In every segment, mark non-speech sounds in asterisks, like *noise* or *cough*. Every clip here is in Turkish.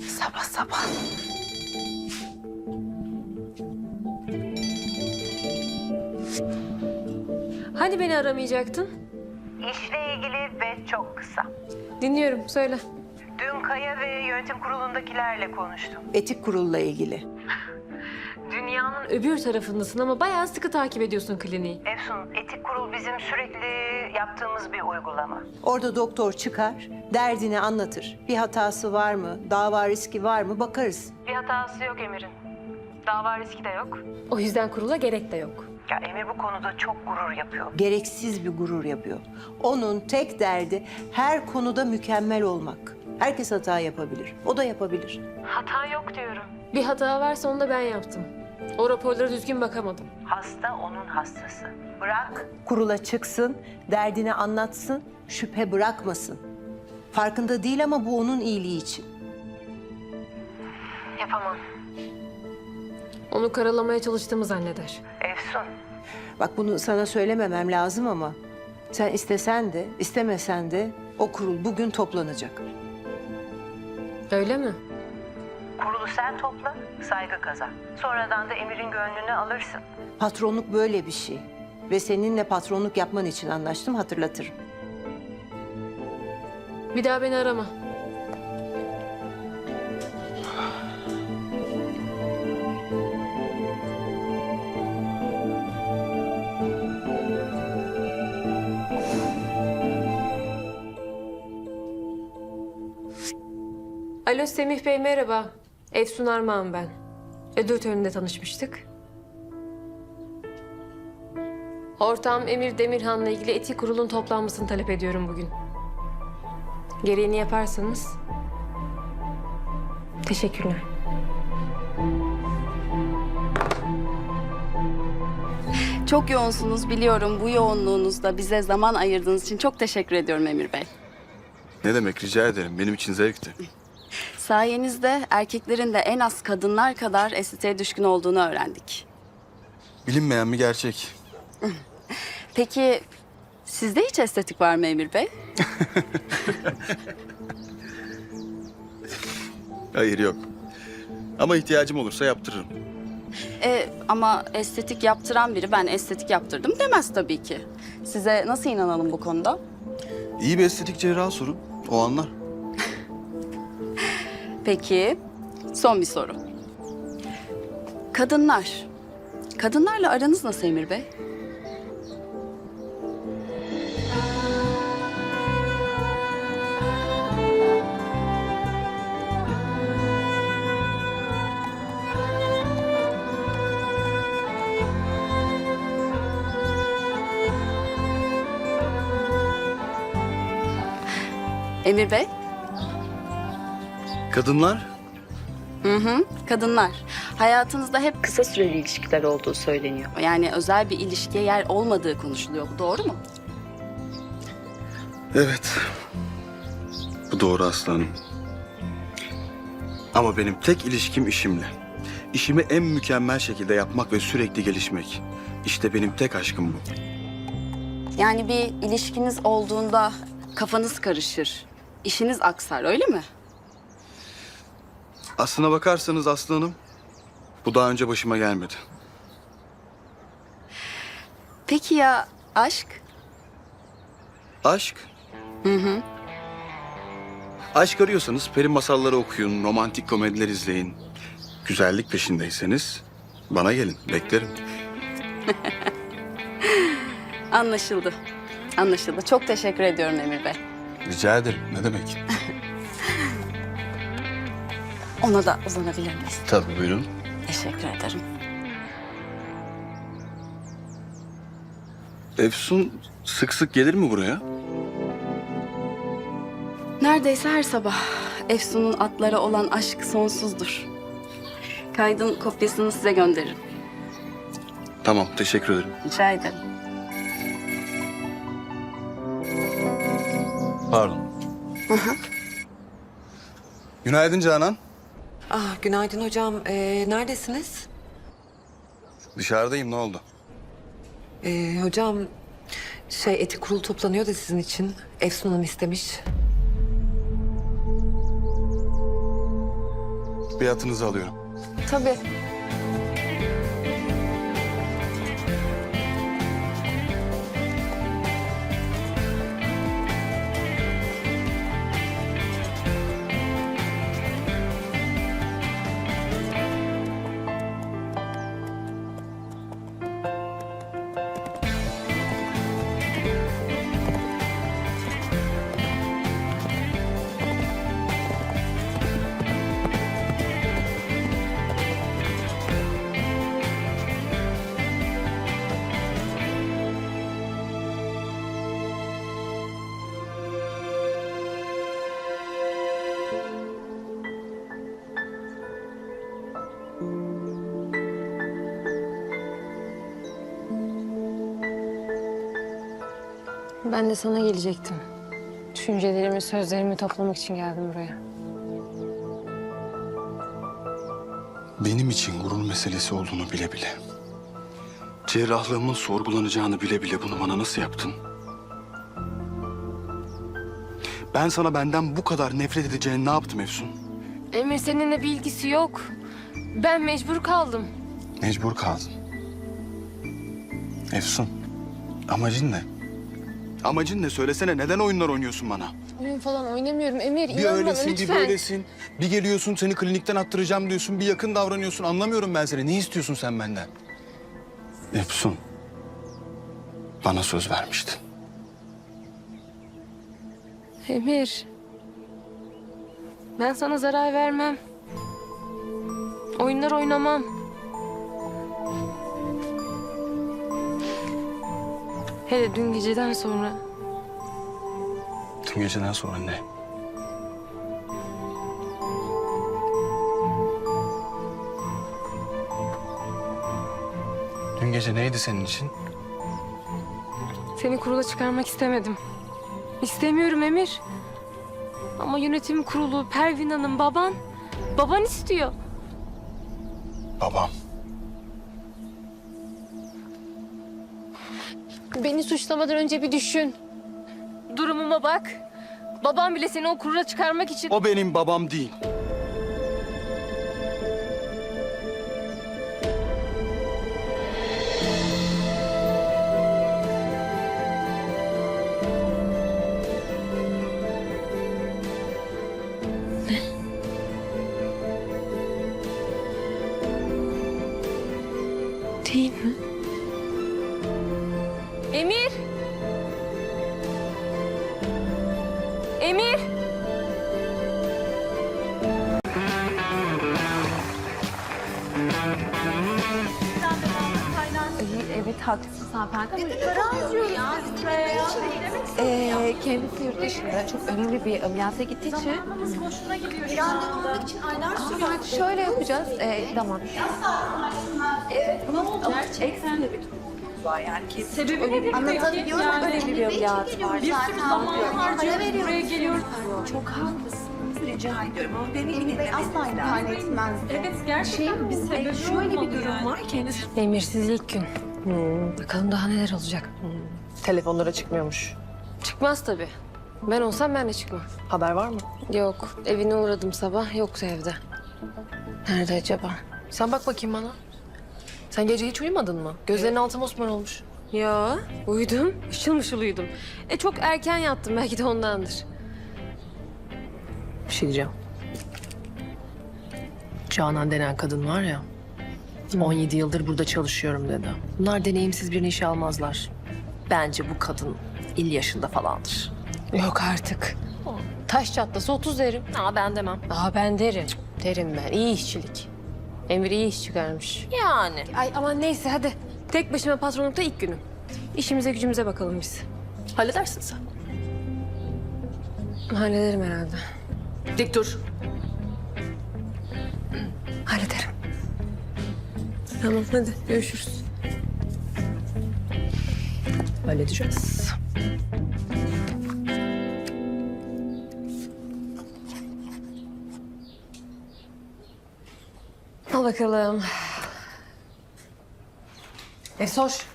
Sabah sabah. Hani beni aramayacaktın? İşle ilgili ve çok kısa. Dinliyorum, söyle. Dün Kaya ve yönetim kurulundakilerle konuştum. Etik kurulla ilgili. Dünyanın öbür tarafındasın ama bayağı sıkı takip ediyorsun kliniği. Efsun, etik kurul bizim sürekli yaptığımız bir uygulama. Orada doktor çıkar, derdini anlatır. Bir hatası var mı, dava riski var mı bakarız. Bir hatası yok Emir'in. Dava riski de yok. O yüzden kurula gerek de yok. Ya Emir bu konuda çok gurur yapıyor. Gereksiz bir gurur yapıyor. Onun tek derdi her konuda mükemmel olmak. Herkes hata yapabilir. O da yapabilir. Hata yok diyorum. Bir hata varsa onu da ben yaptım. O raporlara düzgün bakamadım. Hasta onun hastası. Bırak. Kurula çıksın, derdini anlatsın, şüphe bırakmasın. Farkında değil ama bu onun iyiliği için. Yapamam. Onu karalamaya çalıştığımı zanneder. Efsun, Bak bunu sana söylememem lazım ama sen istesen de istemesen de o kurul bugün toplanacak. Öyle mi? Kurulu sen topla, saygı kazan. Sonradan da Emir'in gönlünü alırsın. Patronluk böyle bir şey. Ve seninle patronluk yapman için anlaştım hatırlatırım. Bir daha beni arama. Alo Semih Bey merhaba. Efsun Armağan ben. Ödül töreninde tanışmıştık. Ortağım Emir Demirhan'la ilgili etik kurulun toplanmasını talep ediyorum bugün. Gereğini yaparsanız. Teşekkürler. Çok yoğunsunuz biliyorum. Bu yoğunluğunuzda bize zaman ayırdığınız için çok teşekkür ediyorum Emir Bey. Ne demek rica ederim. Benim için zevkti. Sayenizde erkeklerin de en az kadınlar kadar estetiğe düşkün olduğunu öğrendik. Bilinmeyen bir gerçek. Peki sizde hiç estetik var mı Emir Bey? *laughs* Hayır yok. Ama ihtiyacım olursa yaptırırım. E, ama estetik yaptıran biri ben estetik yaptırdım demez tabii ki. Size nasıl inanalım bu konuda? İyi bir estetik cerrahı sorun. O anlar. Peki son bir soru. Kadınlar. Kadınlarla aranız nasıl Emir Bey? Emir Bey? Kadınlar Hı hı, kadınlar. Hayatınızda hep kısa süreli ilişkiler olduğu söyleniyor. Yani özel bir ilişkiye yer olmadığı konuşuluyor. Doğru mu? Evet. Bu doğru aslanım. Ama benim tek ilişkim işimle. İşimi en mükemmel şekilde yapmak ve sürekli gelişmek. İşte benim tek aşkım bu. Yani bir ilişkiniz olduğunda kafanız karışır. işiniz aksar öyle mi? Aslına bakarsanız aslanım, bu daha önce başıma gelmedi. Peki ya aşk? Aşk? Hı hı. Aşk arıyorsanız peri masalları okuyun, romantik komediler izleyin. Güzellik peşindeyseniz bana gelin, beklerim. *laughs* Anlaşıldı. Anlaşıldı. Çok teşekkür ediyorum Emir Bey. Rica ederim, ne demek? *laughs* Ona da uzanabilir miyiz? Tabii buyurun. Teşekkür ederim. Efsun sık sık gelir mi buraya? Neredeyse her sabah Efsun'un atlara olan aşk sonsuzdur. Kaydın kopyasını size gönderirim. Tamam, teşekkür ederim. Rica ederim. Pardon. Günaydın Canan. Ah, günaydın hocam. Ee, neredesiniz? Dışarıdayım, ne oldu? Ee, hocam, Şey etik kurulu toplanıyor da sizin için. Efsun Hanım istemiş. Biatınızı alıyorum. Tabii. Ben de sana gelecektim. Düşüncelerimi, sözlerimi toplamak için geldim buraya. Benim için gurur meselesi olduğunu bile bile. Cerrahlığımın sorgulanacağını bile bile bunu bana nasıl yaptın? Ben sana benden bu kadar nefret edeceğini ne yaptım Efsun? Emir seninle bir ilgisi yok. Ben mecbur kaldım. Mecbur kaldın. Efsun, amacın ne? Amacın ne? Söylesene neden oyunlar oynuyorsun bana? Oyun falan oynamıyorum Emir. Bir inan bana öylesin, bir lütfen. böylesin. Bir geliyorsun seni klinikten attıracağım diyorsun. Bir yakın davranıyorsun. Anlamıyorum ben seni. Ne istiyorsun sen benden? Efsun, bana söz vermiştin. Emir. Ben sana zarar vermem. Oyunlar oynamam. Hele dün geceden sonra Tüm geceden sonra ne? Dün gece neydi senin için? seni kurula çıkarmak istemedim. İstemiyorum Emir. Ama yönetim kurulu, Pervin Hanım, baban. Baban istiyor. Babam. Beni suçlamadan önce bir düşün. Durumuma bak. Babam bile seni o kurula çıkarmak için... O benim babam değil. Haklısın hanımefendi ama ee, kendisi yurt dışında çok önemli bir ameliyata gittiği için Ama şöyle yapacağız. Ee, tamam. Evet, ama ekstra bir var yani ki sebebi nedir Anlatabiliyorum yani, önemli bir ameliyat var. Bir sürü zaman harcıyoruz. Buraya geliyoruz. Çok haklısınız. Rica ediyorum ama beni yine asla imkan etmez. Evet gerçekten bir sebebi şöyle bir durum var. Kendisi Emirsiz ilk gün. Hmm, bakalım daha neler olacak. Telefonlara çıkmıyormuş. Çıkmaz tabii. Ben olsam ben de çıkmam. Haber var mı? Yok, evine uğradım sabah, yoktu evde. Nerede acaba? Sen bak bakayım bana. Sen gece hiç uyumadın mı? Gözlerinin altı mosmor olmuş. Ya, uyudum. Işıl mışıl uyudum. E çok erken yattım, belki de ondandır. Bir şey diyeceğim. Canan denen kadın var ya. 17 yıldır burada çalışıyorum dedi. Bunlar deneyimsiz birini işe almazlar. Bence bu kadın 50 yaşında falandır. Yok artık. Taş çatlası 30 derim. Aa ben demem. Aa ben derim. Derim ben. İyi işçilik. Emir iyi iş çıkarmış. Yani. Ay aman neyse hadi. Tek başıma patronlukta ilk günüm. İşimize gücümüze bakalım biz. Halledersin sen. Hallederim herhalde. Dik dur. Hallederim. Tamam hadi görüşürüz. Halledeceğiz. Al bakalım. Efsoş.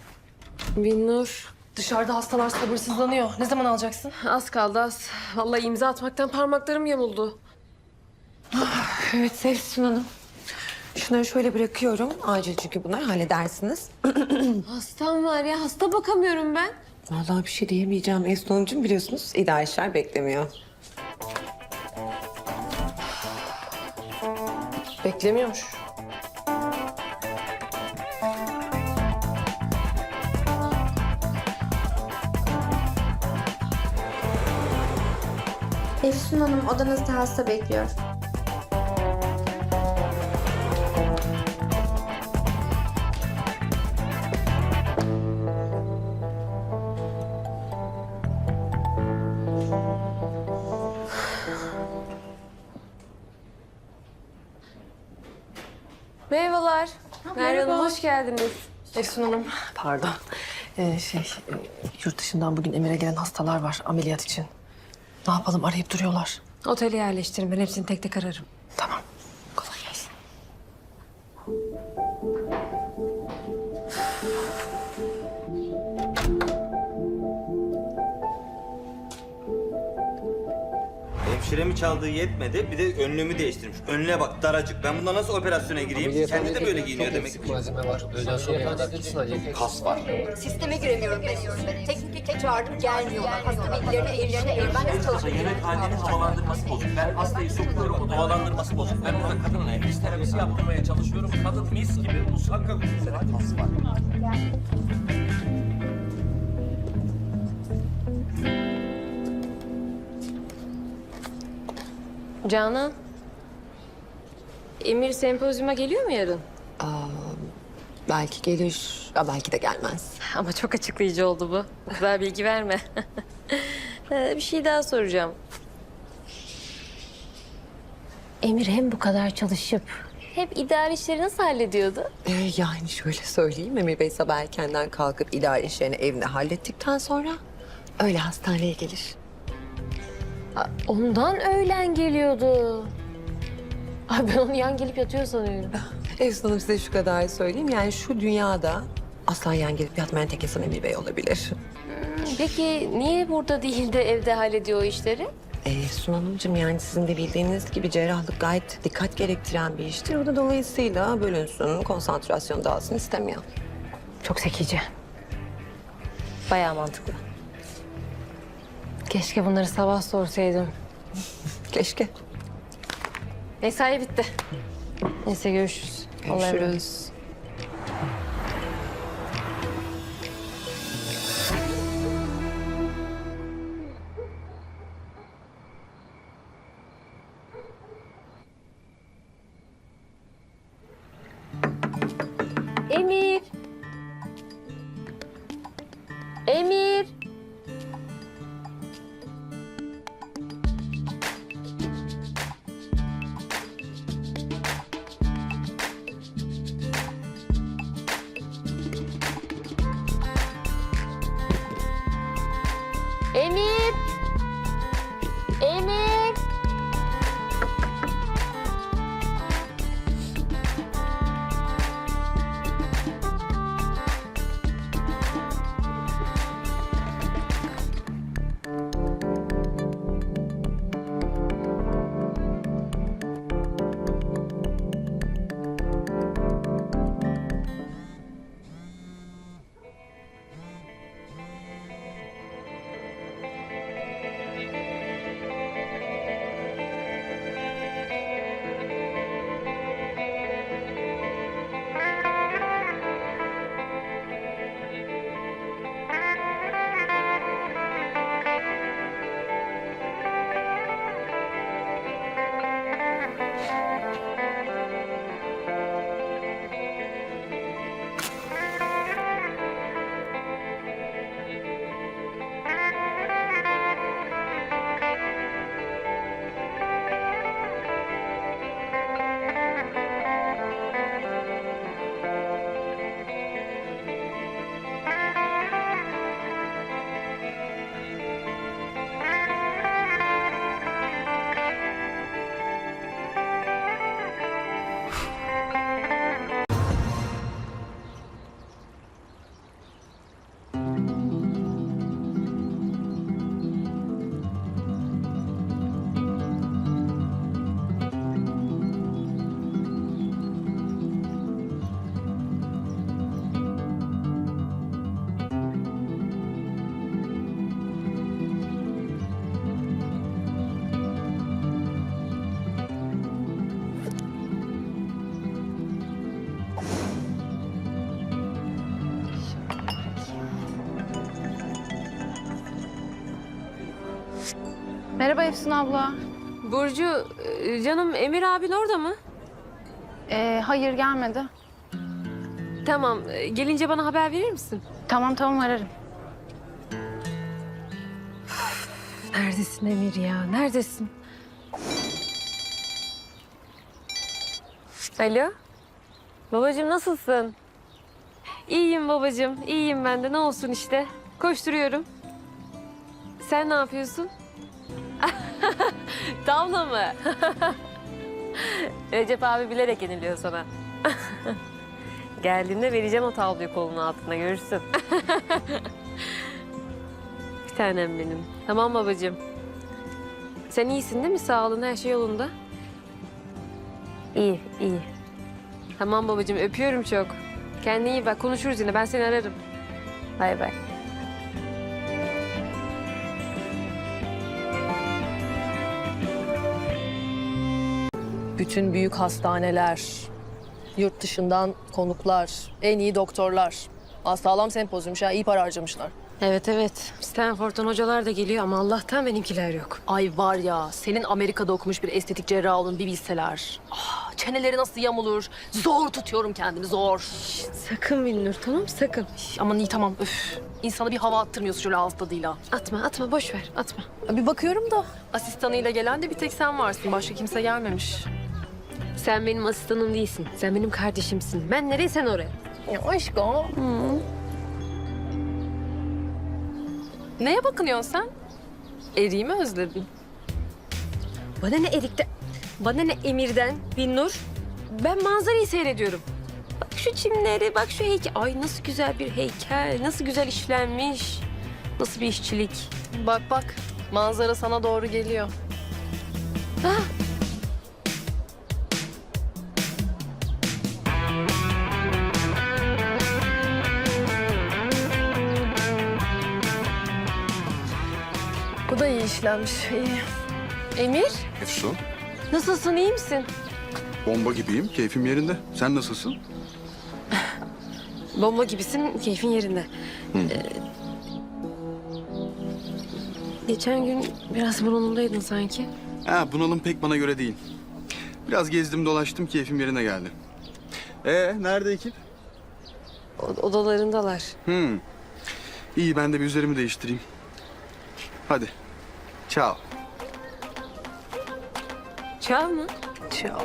Binnur. Dışarıda hastalar sabırsızlanıyor. Ne zaman alacaksın? Az kaldı az. Vallahi imza atmaktan parmaklarım yamuldu. Evet Sevsun Hanım. Şunları şöyle bırakıyorum. Acil çünkü bunlar halledersiniz. *clears throat* Hastam var ya hasta bakamıyorum ben. Vallahi bir şey diyemeyeceğim Hanımcığım. Biliyorsunuz idare işler beklemiyor. Beklemiyormuş. Efsun Hanım odanızda hasta bekliyor. Hoş geldiniz. Efsun Hanım. Pardon. Ee, şey, e, yurt dışından bugün Emir'e gelen hastalar var ameliyat için. Ne yapalım arayıp duruyorlar. Otele yerleştirin ben hepsini tek tek ararım. Tamam. Hemşiremi çaldığı yetmedi. Bir de önlüğümü değiştirmiş. Önlüğe bak daracık. Ben bundan nasıl operasyona gireyim? Kendi de böyle giyiniyor demek ki. malzeme var. Öğleden sonra kadar. Kas var. Sisteme giremiyorum ben. Teknik ekip çağırdım gelmiyorlar. Hasta el. Ben nasıl çalışayım? Yemekhanenin havalandırması bozuk. Ben hastayı sokuyorum. Havalandırması bozuk. Ben orada kadınla nefes terapisi yaptırmaya çalışıyorum. Kadın mis gibi musakka üzere kas var. Canan. Emir sempozyuma geliyor mu yarın? Belki gelir, ya belki de gelmez. Ama çok açıklayıcı oldu bu. Bu kadar bilgi verme. *laughs* Ee, bir şey daha soracağım. Emir hem bu kadar çalışıp hep idari işleri nasıl hallediyordu? Ee, yani şöyle söyleyeyim. Emir Bey sabah erkenden kalkıp idare işlerini evinde hallettikten sonra öyle hastaneye gelir. Ondan öğlen geliyordu. Ay ben onu yan gelip yatıyor sanıyorum. *laughs* Efsun Hanım size şu kadar söyleyeyim. Yani şu dünyada asla yan gelip yatmayan tek insan Emir Bey olabilir. Peki niye burada değil de evde hallediyor o işleri? Ee, Sun Hanımcığım yani sizin de bildiğiniz gibi cerrahlık gayet dikkat gerektiren bir iştir. O da dolayısıyla bölünsün, konsantrasyon dağılsın istemiyor. Çok zekice. Bayağı mantıklı. Keşke bunları sabah sorsaydım. Keşke. Mesai bitti. Neyse görüşürüz. Allah'a emanet. Görüşürüz. Merhaba Efsun abla. Burcu, e, canım Emir abin orada mı? Ee, hayır gelmedi. Tamam, e, gelince bana haber verir misin? Tamam tamam ararım. Neredesin Emir ya? Neredesin? Alo? Babacığım nasılsın? İyiyim babacığım, iyiyim ben de. Ne olsun işte. Koşturuyorum. Sen ne yapıyorsun? *laughs* Tavla mı? *laughs* Recep abi bilerek yeniliyor sana. *laughs* Geldiğinde vereceğim o tavlayı kolunun altına görürsün. Bir tanem benim. Tamam babacığım. Sen iyisin değil mi? Sağlığın her şey yolunda. İyi, iyi. Tamam babacığım öpüyorum çok. Kendine iyi bak. Konuşuruz yine. Ben seni ararım. Bay bay. Bütün büyük hastaneler, yurt dışından konuklar, en iyi doktorlar. Sağlam sempozyummuş ha, iyi para harcamışlar. Evet evet. Stanford'dan hocalar da geliyor ama Allah'tan benimkiler yok. Ay var ya, senin Amerika'da okumuş bir estetik cerrah olduğunu bir bilseler. Ah, çeneleri nasıl yamulur, zor tutuyorum kendimi, zor. Sakın Binnur tamam sakın. Aman iyi tamam, öf. İnsana bir hava attırmıyorsun şöyle ağız tadıyla. Atma atma boş ver atma. Bir bakıyorum da asistanıyla gelen de bir tek sen varsın. Başka kimse gelmemiş. Sen benim asistanım değilsin. Sen benim kardeşimsin. Ben nereye sen oraya. Ya aşkım. Neye bakınıyorsun sen? Eriği mi özledin? Bana ne Erik'ten, bana ne Emir'den Binnur. Ben manzarayı seyrediyorum. Bak şu çimleri, bak şu heykel. Ay nasıl güzel bir heykel, nasıl güzel işlenmiş. Nasıl bir işçilik. Bak bak, manzara sana doğru geliyor. Bu işlenmiş, iyi. Emir, Efsun, nasılsın, iyi misin? bomba gibiyim, keyfim yerinde. Sen nasılsın? *laughs* Bomba gibisin, keyfin yerinde. Ee, geçen gün biraz bunalımdaydın sanki. Ha, bunalım pek bana göre değil. Biraz gezdim dolaştım, keyfim yerine geldi. Ee, nerede ekip? O- odalarındalar. İyi, ben de bir üzerimi değiştireyim. Hadi. Ciao. Çağ mı? Çağ.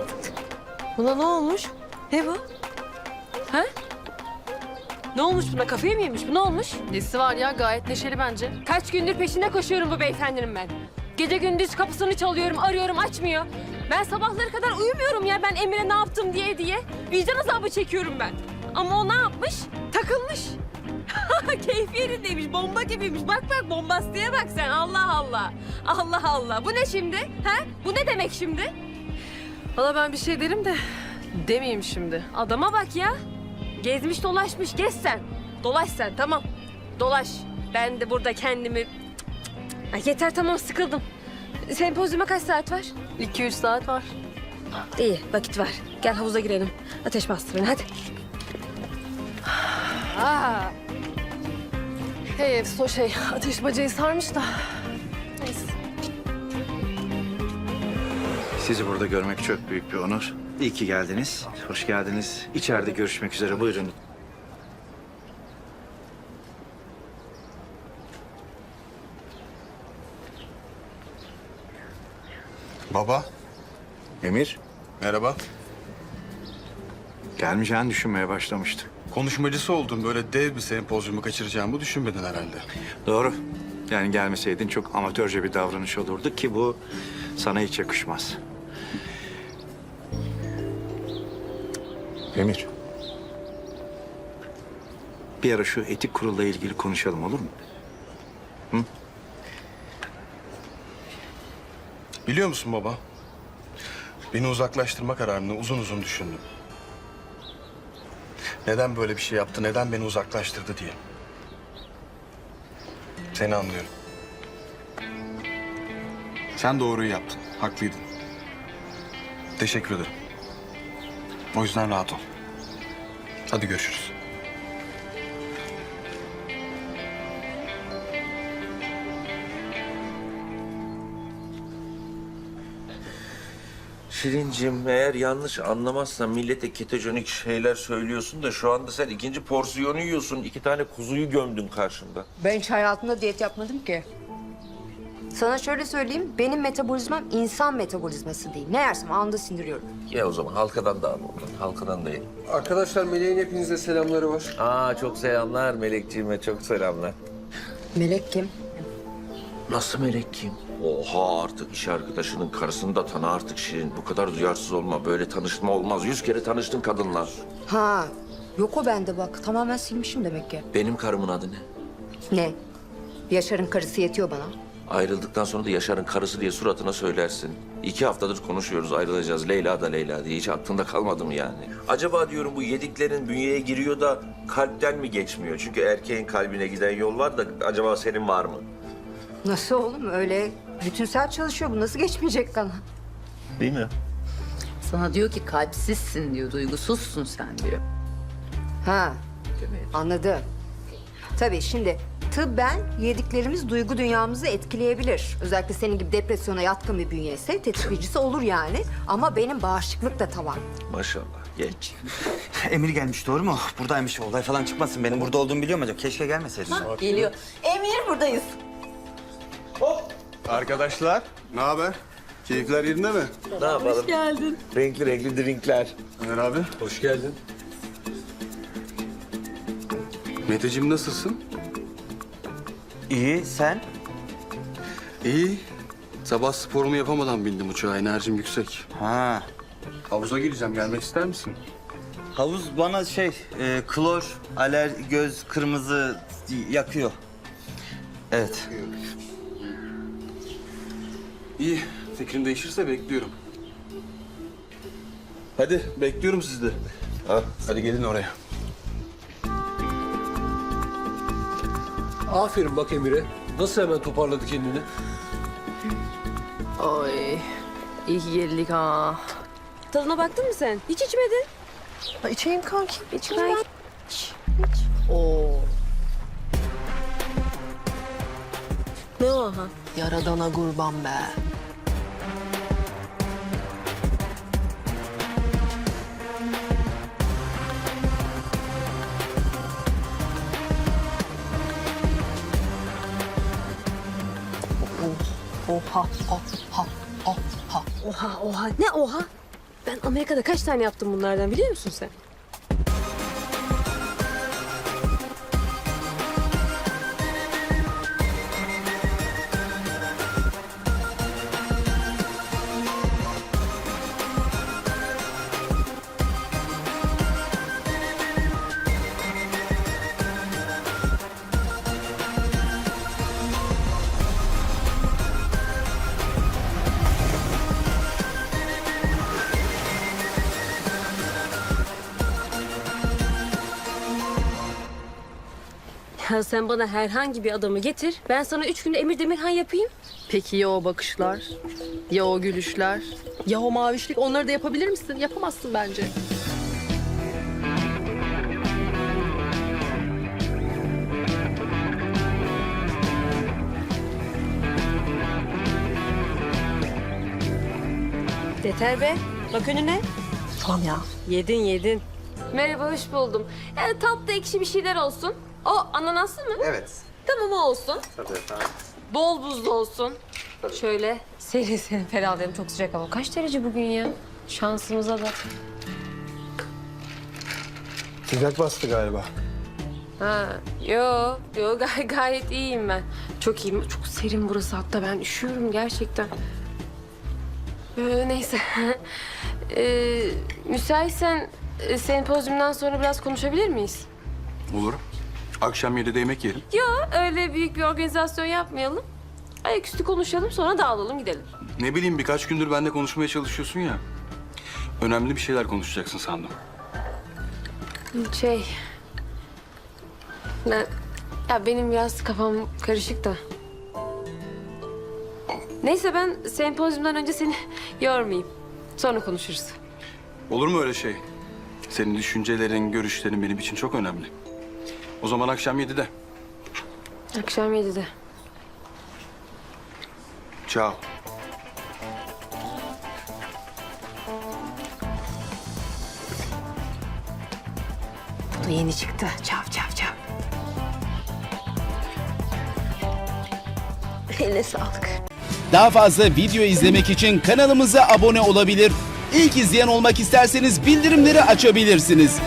Buna ne olmuş? Ne bu? Ha? Ne olmuş buna? Kafayı mı yemiş? Bu ne olmuş? Nesi var ya, gayet neşeli bence. Kaç gündür peşinde koşuyorum bu beyefendinin ben. Gece gündüz kapısını çalıyorum, arıyorum, açmıyor. Ben sabahları kadar uyumuyorum ya ben Emir'e ne yaptım diye diye. Vicdan azabı çekiyorum ben. Ama o ne yapmış? Takılmış. *laughs* Keyfi yerindeymiş, bomba gibiymiş. Bak bak bombastiğe bak sen. Allah Allah. Allah Allah. Bu ne şimdi? Ha? Bu ne demek şimdi? Valla ben bir şey derim de demeyeyim şimdi. Adama bak ya. Gezmiş dolaşmış. Gez sen. Dolaş sen tamam. Dolaş. Ben de burada kendimi... Cık, cık, cık. Ay yeter tamam sıkıldım. Sempozyuma kaç saat var? İki üç saat var. İyi vakit var. Gel havuza girelim. Ateş bastır beni hadi. Aa. Hey Efso şey, ateş bacayı sarmış da. Neyse. Sizi burada görmek çok büyük bir onur. İyi ki geldiniz. Hoş geldiniz. İçeride görüşmek üzere. Buyurun. Baba, Emir, merhaba. gelmeyeceğini düşünmeye başlamıştım. Konuşmacısı oldun, böyle dev bir sempozyumu kaçıracağımı düşünmedin herhalde. Doğru. Yani gelmeseydin çok amatörce bir davranış olurdu ki bu sana hiç yakışmaz. Emir. Bir ara şu etik kurulla ilgili konuşalım olur mu? Biliyor musun baba? Beni uzaklaştırma kararını uzun uzun düşündüm. Neden böyle bir şey yaptı, neden beni uzaklaştırdı diye. Seni anlıyorum. Sen doğruyu yaptın, haklıydın. Teşekkür ederim. O yüzden rahat ol. Hadi görüşürüz. Şirincim eğer yanlış anlamazsan millete ketojenik şeyler söylüyorsun da şu anda sen ikinci porsiyonu yiyorsun. iki tane kuzuyu gömdün karşımda. Ben hiç hayatımda diyet yapmadım ki. Sana şöyle söyleyeyim, benim metabolizmam insan metabolizması değil. Ne yersem anında sindiriyorum. Ya o zaman halkadan da al ondan. Halkadan da ye. Arkadaşlar Melek'in hepinize selamları var. Aa çok selamlar Melekciğime çok selamlar. Melek kim? Nasıl Melek kim? Oha artık iş arkadaşının karısını da tanı artık Şirin. Bu kadar duyarsız olma. Böyle tanışma olmaz. Yüz kere tanıştın kadınla. Ha, yok o bende bak. Tamamen silmişim demek ki. Benim karımın adı ne? Ne? Yaşar'ın karısı yetiyor bana. Ayrıldıktan sonra da Yaşar'ın karısı diye suratına söylersin. İki haftadır konuşuyoruz ayrılacağız. Leyla da Leyla diye. Hiç aklında kalmadı mı yani? Acaba diyorum bu yediklerin bünyeye giriyor da kalpten mi geçmiyor? Çünkü erkeğin kalbine giden yol var da acaba senin var mı? Nasıl oğlum? Öyle bütünsel çalışıyor bu. Nasıl geçmeyecek kana? Değil mi? Sana diyor ki kalpsizsin diyor, duygusuzsun sen diyor. Ha, anladım. Tabii şimdi tıbben yediklerimiz duygu dünyamızı etkileyebilir. Özellikle senin gibi depresyona yatkın bir bünye ise tetikleyicisi olur yani. Ama benim bağışıklık da tavan. Maşallah genç. *laughs* Emir gelmiş doğru mu? Buradaymış olay falan çıkmasın. Benim burada olduğumu biliyor mu acaba? Keşke gelmeseydin. Geliyor. Emir buradayız. Arkadaşlar ne haber? Keyifler yerinde mi? Ne yapalım? Hoş geldin. Renkli renkli drinkler. Ömer abi. Hoş geldin. Meteciğim nasılsın? İyi sen? İyi. Sabah sporumu yapamadan bindim uçağa. Enerjim yüksek. Ha. Havuza gireceğim. Gelmek ister misin? Havuz bana şey e, klor, aler, göz, kırmızı yakıyor. Evet. İyi. Fikrin değişirse bekliyorum. Hadi bekliyorum sizi de. Ha, hadi gelin oraya. Aferin bak Emir'e. Nasıl hemen toparladı kendini? Ay. İyi ki geldik ha. Tadına baktın mı sen? Hiç içmedin. Ha, İçeyim kanki. İçme ben. Oo. Ne o ha? Yaradana kurban be. Oha, oha, oha. Oha oha. Ne oha? Ben Amerika'da kaç tane yaptım bunlardan biliyor musun sen? Ya sen bana herhangi bir adamı getir. Ben sana üç günde Emir Demirhan yapayım. Peki ya o bakışlar? Ya o gülüşler? Ya o mavişlik? Onları da yapabilir misin? Yapamazsın bence. Yeter be. Bak önüne. Tamam ya. Yedin yedin. Merhaba hoş buldum. Yani tatlı ekşi bir şeyler olsun. O ananaslı mı? Evet. Tamam o olsun. Tabii efendim. Bol buzlu olsun. Şöyle serin serin ferahlayalım. Çok sıcak hava. Kaç derece bugün ya? Şansımıza da. Sıcak bastı galiba. Ha, yo, yo *laughs* gay gayet iyiyim ben. Çok iyiyim. Çok serin burası hatta ben üşüyorum gerçekten. Ee, neyse. *laughs* ee, müsaitsen e, sempozyumdan sonra biraz konuşabilir miyiz? Olur. Akşam 7'de yemek yiyelim. Yo, öyle büyük bir organizasyon yapmayalım. Ayaküstü konuşalım sonra dağılalım gidelim. Ne bileyim birkaç gündür benimle konuşmaya çalışıyorsun ya. Önemli bir şeyler konuşacaksın sandım. Şey... Ben... Ya benim biraz kafam karışık da. Neyse ben sempozyumdan önce seni yormayayım. Sonra konuşuruz. Olur mu öyle şey? Senin düşüncelerin, görüşlerin benim için çok önemli. O zaman akşam yedide. Akşam yedide. Ciao. Bu da yeni çıktı. Çav çav çav. *laughs* Eline sağlık. Daha fazla video izlemek için kanalımıza abone olabilir. İlk izleyen olmak isterseniz bildirimleri açabilirsiniz.